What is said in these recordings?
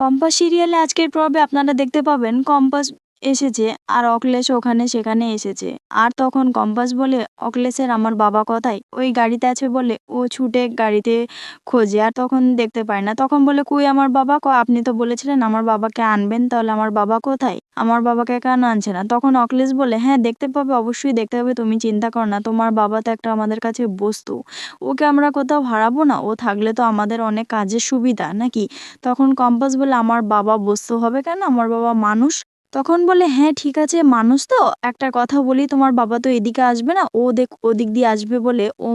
Compass সিরিয়ালে আজকের পর্বে আপনারা দেখতে পাবেন কম্পাস এসেছে আর অখিলেশ ওখানে সেখানে এসেছে। আর তখন কম্পাস বলে অখিলেশের আমার বাবা কোথায়? ওই গাড়িতে আছে বলে ও ছুটে গাড়িতে খোঁজে আর তখন দেখতে পায় না। তখন বলে, কই আমার বাবা? ক, আপনি তো বলেছিলেন আমার বাবাকে আনবেন, তাহলে আমার বাবা কোথায়? আমার বাবাকে কেন আনছে না? তখন অখিলেশ বলে হ্যাঁ দেখতে পাবে, অবশ্যই দেখতে পাবে, তুমি চিন্তা করো না, তোমার বাবা তো একটা আমাদের কাছে বস্তু। ওকে আমরা কোথাও হারাবো না, ও থাকলে তো আমাদের অনেক কাজের সুবিধা, নাকি? তখন কম্পাস বলে, আমার বাবা বস্তু হবে কেন? আমার বাবা মানুষ তখন বলে হ্যাঁ ঠিক আছে, মানুষ তো। একটা কথা বলি, তোমার বাবা তো এদিকে আসবে না। ও দেখ, ওদিক দিয়ে আসবে বলে ও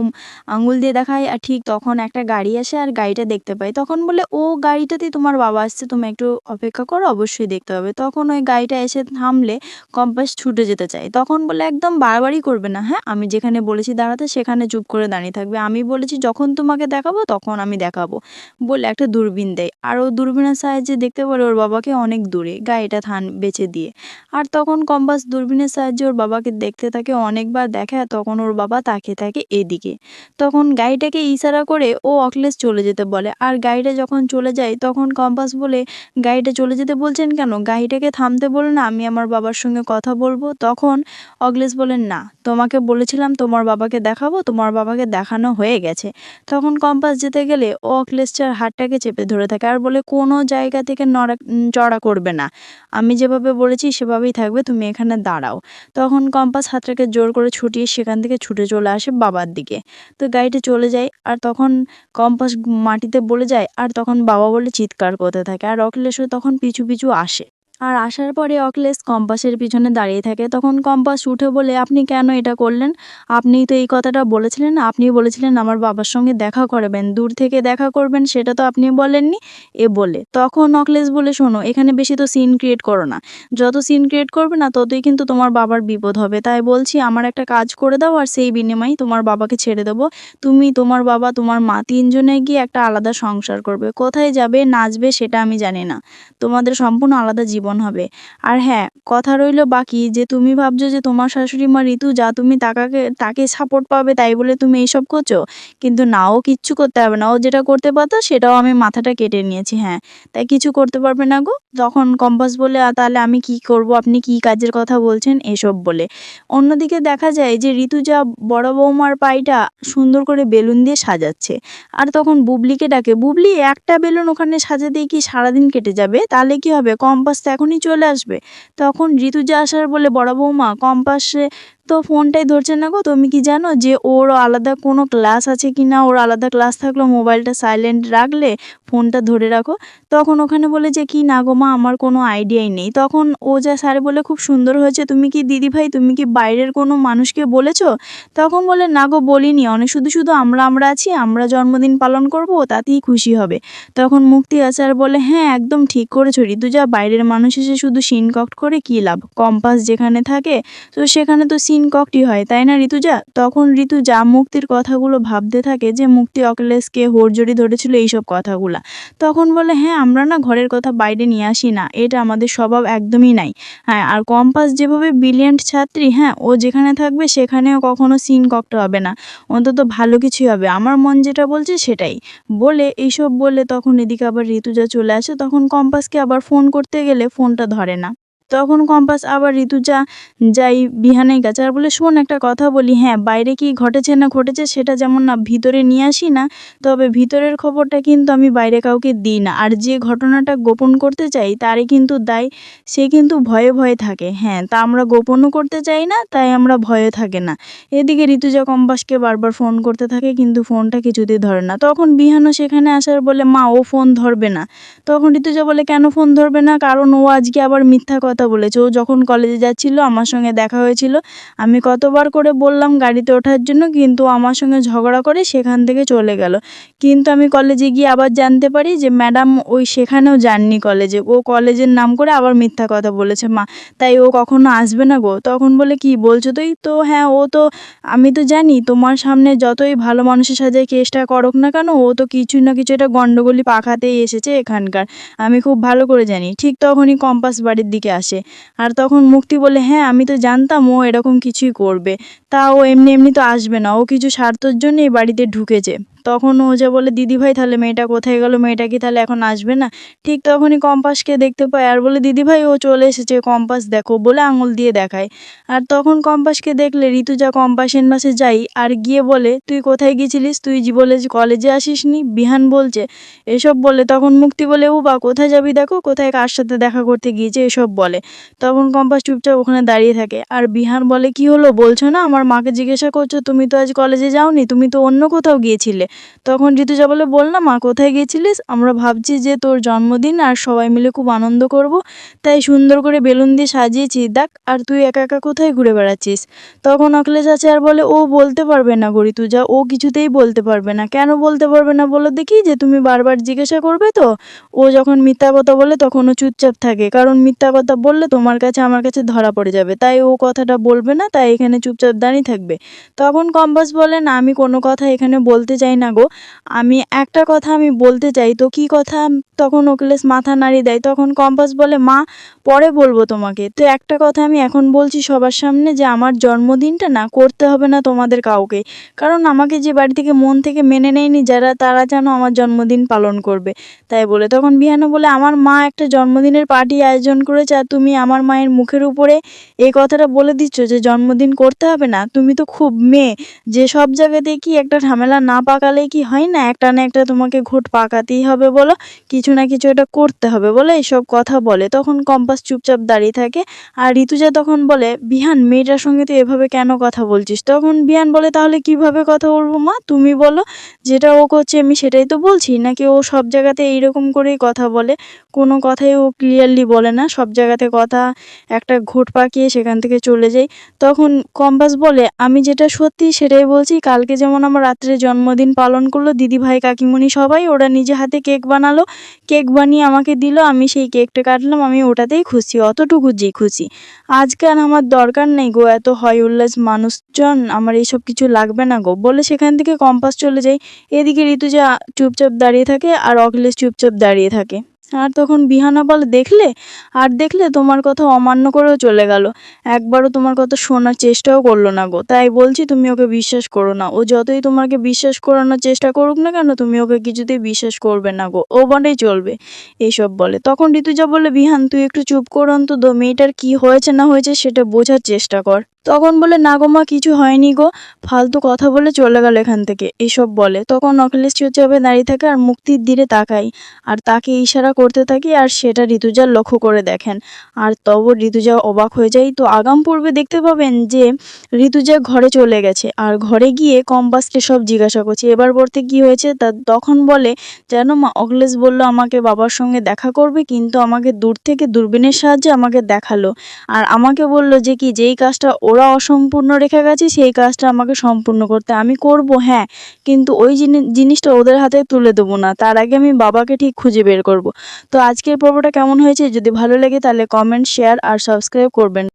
আঙুল দিয়ে দেখায় আর ঠিক তখন একটা গাড়ি আসে আর গাড়িটা দেখতে পাই তখন বলে, ও গাড়িটাতেই তোমার বাবা আসছে, তুমি একটু অপেক্ষা করো, অবশ্যই দেখতে হবে। তখন ওই গাড়িটা এসে থামলে কম্পাস ছুটে যেতে চায়। তখন বলে, একদম বারবারই করবে না হ্যাঁ? আমি যেখানে বলেছি দাঁড়াতে, সেখানে চুপ করে দাঁড়িয়ে থাকবে। আমি বলেছি, যখন তোমাকে দেখাবো, তখন আমি দেখাবো। বলে একটা দূরবীন দেয়। আর ও দূরবীনের সাহায্যে দেখতে পারে ওর বাবাকে অনেক দূরে। গাড়িটা থান, বেঁচে দিয়ে। আর তখন কম্পাস দূরবীনের সাহায্যে ওর বাবাকে দেখতে থাকে অনেকবার দেখে তখন ওর বাবা তাকিয়ে থাকে এদিকে। তখন গাড়িটাকে ইশারা করে ও অখিলেশ চলে যেতে বলে। আর গাড়িটা যখন চলে যায়, তখন কম্পাস বলে, গাড়িটা চলে যেতে বলছেন কেন? গাড়িটাকে থামতে বলে না, আমি আমার বাবার সঙ্গে কথা বলব? তখন অখিলেশ বলেন না, তোমাকে বলেছিলাম তোমার বাবাকে দেখাবো, তোমার বাবাকে দেখানো হয়ে গেছে। তখন কম্পাস যেতে গেলে ও অখিলেশটার হাতটাকে চেপে ধরে থাকে আর বলে, কোনো জায়গা থেকে নড়া চড়া করবে না। আমি যেভাবে বলেছি, সেভাবেই থাকবে, তুমি এখানে দাঁড়াও। তখন কম্পাস হাতটাকে জোর করে ছুটিয়ে সেখান থেকে ছুটে চলে আসে বাবার দিকে। তো গাড়িটা চলে যায়, আর তখন কম্পাস মাটিতে বলে যায়, আর তখন বাবা বলে, চিৎকার করতে থাকে। আর অখিলেশও তখন পিছু পিছু আসে। আর আসার পরে অখিলেশ কম্পাসের পিছনে দাঁড়িয়ে থাকে। তখন কম্পাস উঠে বলে, আপনি কেন এটা করলেন? আপনি তো এই কথাটা বলেছিলেন আপনি বলেছিলেন আমার বাবার সঙ্গে দেখা করবেন। দূর থেকে দেখা করবেন সেটা তো আপনি বলেননি? এ বলে। তখন অখিলেশ বলে, শোনো, এখানে বেশি তো সিন ক্রিয়েট করো না। যত সিন ক্রিয়েট করবে না, ততই কিন্তু তোমার বাবার বিপদ হবে। তাই বলছি, আমার একটা কাজ করে দাও আর সেই বিনিময়ে তোমার বাবাকে ছেড়ে দেবো। তুমি তোমার বাবা, তোমার মা তিনজনে গিয়ে একটা আলাদা সংসার করবে। কোথায় যাবে, নাচবে সেটা আমি জানি না। তোমাদের সম্পূর্ণ আলাদা জীবন হবে? আর হ্যাঁ কথা রইল বাকি যে তুমি ভাবছ যে তোমার শাশুড়ি মা ঋতু যা তুমি তাকাকে তাকে সাপোর্ট পাবে তাই বলে তুমি এইসব করছ? কিন্তু না ও কিচ্ছু করতে হবে না। ও যেটা করতে পারতো সেটাও আমি মাথাটা কেটে নিয়েছি হ্যাঁ। তাই কিছু করতে পারবে না গো। তখন কম্পাস বলে "আ, তাহলে আমি কি করব? আপনি কি কাজের কথা বলছেন? এসব বলে। অন্যদিকে দেখা যায় যে ঋতুজা বড় বৌমার পাইটা সুন্দর করে বেলুন দিয়ে সাজাচ্ছে। আর তখন বুবলিকে ডাকে বুবলি একটা বেলুন ওখানে সাজাতেই কি সারাদিন কেটে যাবে? তাহলে কি হবে? কম্পাস এখনই চলে আসবে। তখন ঋতুজা আসার বলে বড় বৌমা কম্পাসে তো ফোনটাই ধরছে না গো। তুমি কি জানো যে ওর আলাদা কোনো ক্লাস আছে কি না? ওর আলাদা ক্লাস থাকলেও মোবাইলটা সাইলেন্ট রাখলে ফোনটা ধরে রাখো। তখন ওখানে বলে যে, কি না গো মা, আমার কোনো আইডিয়াই নেই। তখন ও যা স্যার বলে, খুব সুন্দর হয়েছে। তুমি কি দিদিভাই, তুমি কি বাইরের কোনো মানুষকে বলেছ? তখন বলে, না গো, বলিনি। অনেক শুধু শুধু আমরা আমরা আছি। আমরা জন্মদিন পালন করব, তাতেই খুশি হবে। তখন মুক্তি আচার বলে হ্যাঁ একদম ঠিক করেছ, ঋতুজা। বাইরের মানুষ এসে শুধু সিনকক্ট করে কী লাভ? কম্পাস যেখানে থাকে, তো সেখানে তো সিনকক্টই হয়, তাই না, ঋতুজা? তখন ঋতুজা মুক্তির কথাগুলো ভাবতে থাকে যে, মুক্তি অকলেশকে হোড়জড়ি ধরেছিল এইসব কথাগুলা। তখন বলে হ্যাঁ আমরা না ঘরের কথা বাইরে নিয়ে আসি না, এটা আমাদের স্বভাব একদমই নাই। হ্যাঁ আর কম্পাস যেভাবে ব্রিলিয়ান্ট ছাত্রী হ্যাঁ ও যেখানে থাকবে সেখানেও কখনো সিনকক্ট হবে না, অন্তত ভালো কিছুই হবে। আমার মন যেটা বলছে সেটাই। বলে, এইসব বলে তখন এদিকে আবার ঋতুজা চলে আসে, তখন কম্পাসকে আবার ফোন করতে গেলে ফোনটা ধরে না। তখন কম্পাস আবার ঋতুজা যাই বিহানের কাছে আর বলে, শোন, একটা কথা বলি। হ্যাঁ বাইরে কি ঘটেছে না ঘটেছে সেটা যেমন না ভিতরে নিয়ে আসি না, তবে ভিতরের খবরটা কিন্তু আমি বাইরে কাউকে দিই না। আর যে ঘটনাটা গোপন করতে চাই, তারই কিন্তু দায়। সে কিন্তু ভয়ে ভয়ে থাকে। হ্যাঁ তা আমরা গোপনও করতে চাই না, তাই আমরা ভয়ে থাকে না। এদিকে ঋতুজা কম্পাসকে বারবার ফোন করতে থাকে, কিন্তু ফোনটা কিছুতেই ধরে না। তখন বিহানও সেখানে আসার বলে, মা, ও ফোন ধরবে না। তখন ঋতুজা বলে, কেন ফোন ধরবে না? কারণ ও আজকে আবার মিথ্যা কথা বলেছে। ও যখন কলেজে যাচ্ছিল, আমার সঙ্গে দেখা হয়েছিল। আমি কতবার করে বললাম গাড়িতে ওঠার জন্য, কিন্তু আমার সঙ্গে ঝগড়া করে সেখান থেকে চলে গেল। কিন্তু আমি কলেজে গিয়ে আবার জানতে পারি যে ম্যাডাম ওই সেখানেও যাননি কলেজে ও কলেজের নাম করে আবার মিথ্যা কথা বলেছে, মা, তাই ও কখনো আসবে না গো? তখন বলে, কি বলছো তুই? তো হ্যাঁ ও তো, আমি তো জানি, তোমার সামনে যতই ভালো মানুষের সাথে কেসটা করুক না কেন, ও তো কিছু না কিছু একটা গন্ডগোলি পাখাতেই এসেছে এখানকার। আমি খুব ভালো করে জানি। ঠিক তখনই কম্পাস বাড়ির দিকে আসে। আর তখন মুক্তি বলে হ্যাঁ আমি তো জানতাম ও এরকম কিছুই করবে। তা ও এমনি এমনি তো আসবে না। ও কিছু স্বার্থর জন্য এই বাড়িতে ঢুকেছে। তখন ও যে বলে দিদিভাই তাহলে মেয়েটা কোথায় গেল? মেয়েটা কি তাহলে এখন আসবে না? ঠিক তখনই কম্পাসকে দেখতে পায় আর বলে দিদিভাই ও চলে এসেছে, কম্পাস দেখো, বলে আঙুল দিয়ে দেখায়। আর তখন কম্পাসকে দেখলে ঋতুজা কম্পাসের পাশে যাই আর গিয়ে বলে, তুই কোথায় গেছিলিস তুই বলে যে, কলেজে আসিসনি? বিহান বলছে, এসব বলে। তখন মুক্তি বলে, ও বা, কোথায় যাবি দেখো? কোথায় কার সাথে দেখা করতে গিয়েছে? এসব বলে। তখন কম্পাস চুপচাপ ওখানে দাঁড়িয়ে থাকে। আর বিহান বলে, কি হলো? বলছো না? আমার মাকে জিজ্ঞাসা করছ, তুমি তো আজ কলেজে যাওনি, তুমি তো অন্য কোথাও গিয়েছিলে। তখন ঋতুজা বলে বল না, মা কোথায় গেছিলিস আমরা ভাবছি যে তোর জন্মদিন আর সবাই মিলে খুব আনন্দ করব। তাই সুন্দর করে বেলুন দিয়ে সাজিয়েছি। দেখ, আর তুই একা একা কোথায় ঘুরে বেড়াচ্ছিস? তখন অখিলেশ আছে আর বলে, ও বলতে পারবে না গো ঋতুজা ও কিছুতেই বলতে পারবে না। কেন বলতে পারবে না বলো দেখি? যে তুমি বারবার জিজ্ঞাসা করবে তো। ও যখন মিথ্যা কথা বলে তখন ও চুপচাপ থাকে। কারণ মিথ্যা কথা বললে তোমার কাছে, আমার কাছে ধরা পড়ে যাবে। তাই ও কথাটা বলবে না, তাই এখানে চুপচাপ দাঁড়িয়ে থাকবে। তখন কম্পাস বলে, না, আমি কোনো কথা এখানে বলতে চাই না। গো। আমি একটা কথা আমি বলতে চাই, তো কি কথা? তখন অখিলেশ মাথা নাড়িয়ে দেয়, তখন কম্পাস বলে, মা, পরে বলব তোমাকে। তো একটা কথা আমি এখন বলছি সবার সামনে যে, আমার জন্মদিনটা না করতে হবে না তোমাদের কাউকে। কারণ আমাকে যে বাড়ি থেকে মন থেকে মেনে নেয়নি যারা, তারা যেন আমার জন্মদিন পালন করবে। তাই বলে, তখন বিহানো বলে, আমার মা একটা জন্মদিনের পার্টি আয়োজন করেছে আর তুমি আমার মায়ের মুখের উপরে এই কথাটা বলে দিচ্ছ যে, জন্মদিন করতে হবে না? তুমি তো খুব মেয়ে। যে সব জায়গাতে কি একটা ঝামেলা না পাকালে কি হয় না? একটা না একটা তোমাকে ঘুট পাকাতেই হবে বলো। কিছু না কিছু এটা করতে হবে বলে এইসব কথা বলে। তখন কম্পাস চুপচাপ দাঁড়িয়ে থাকে। আর ঋতুজা তখন বলে, বিহান, মেয়েটার সঙ্গে তুই এভাবে কেন কথা বলছিস? তখন বিহান বলে, তাহলে কীভাবে কথা বলব মা? তুমি বলো, যেটা ও করছে আমি সেটাই তো বলছি। নাকি ও সব জায়গাতে এইরকম করেই কথা বলে? কোনো কথাই ও ক্লিয়ারলি বলে না। সব জায়গাতে কথা, একটা ঘুট পাকিয়ে সেখান থেকে চলে যায়। তখন কম্পাস বলে, আমি যেটা সত্যি সেটাই বলছি। কালকে যেমন আমার রাত্রে জন্মদিন পালন করল। দিদিভাই, কাকিমণি সবাই ওরা নিজে হাতে কেক বানালো। কেক বানিয়ে আমাকে দিল। আমি সেই কেকটা কাটলাম। আমি ওটাতেই খুশি, অতটুকু যে খুশি। আজকাল আমার দরকার নেই গো, এত হয় উল্লাস, মানুষজন, আমার এইসব কিছু লাগবে না গো। বলে সেখান থেকে কম্পাস চলে যায় এদিকে ঋতুজা চুপচাপ দাঁড়িয়ে থাকে আর অখিলেশ চুপচাপ দাঁড়িয়ে থাকে। আর তখন বিহানা বলে দেখলে? আর দেখলে তোমার কথা অমান্য করেও চলে গেল। একবারও তোমার কথা শোনার চেষ্টাও করল না গো। তাই বলছি তুমি ওকে বিশ্বাস করো না। ও যতই তোমাকে বিশ্বাস করানোর চেষ্টা করুক না কেন, তুমি ওকে কিছুতেই বিশ্বাস করবে না গো। ও বলেই চলবে। এইসব বলে। তখন ঋতুজা বলে, বিহান, তুই একটু চুপ কর অন্তত। মেয়েটার কি হয়েছে না হয়েছে সেটা বোঝার চেষ্টা কর। তখন বলে, না গো মা, কিছু হয়নি গো। ফালতু কথা বলে চলে গেল এখান থেকে। এসব বলে। তখন অখিলেশ চুপচাপে দাঁড়িয়ে থাকে আর মুক্তির দিকে তাকাই। আর তাকে ইশারা করতে থাকি আর সেটা ঋতুজার লক্ষ্য করে দেখেন। আর তব ঋতুজা অবাক হয়ে যায়। তো আগাম পূর্বে দেখতে পাবেন যে ঋতুজা ঘরে চলে গেছে। আর ঘরে গিয়ে কম্পাসকে সব জিজ্ঞাসা করছে। এবার পড়তে কি হয়েছে? তা তখন বলে যেন মা অখিলেশ বলল, আমাকে বাবার সঙ্গে দেখা করবে, কিন্তু আমাকে দূর থেকে দূরবীনের সাহায্যে আমাকে দেখাল। আর আমাকে বলল যে কি, যেই কাজটা ওরা অসম্পূর্ণ রেখে গেছে, সেই কাজটা আমাকে সম্পূর্ণ করতে। আমি করব হ্যাঁ কিন্তু ওই জিনিসটা ওদের হাতে তুলে দেবো না। তার আগে আমি বাবাকে ঠিক খুঁজে বের করব। তো আজকের পর্বটা কেমন হয়েছে? যদি ভালো লাগে তাহলে কমেন্ট শেয়ার আর সাবস্ক্রাইব করবেন।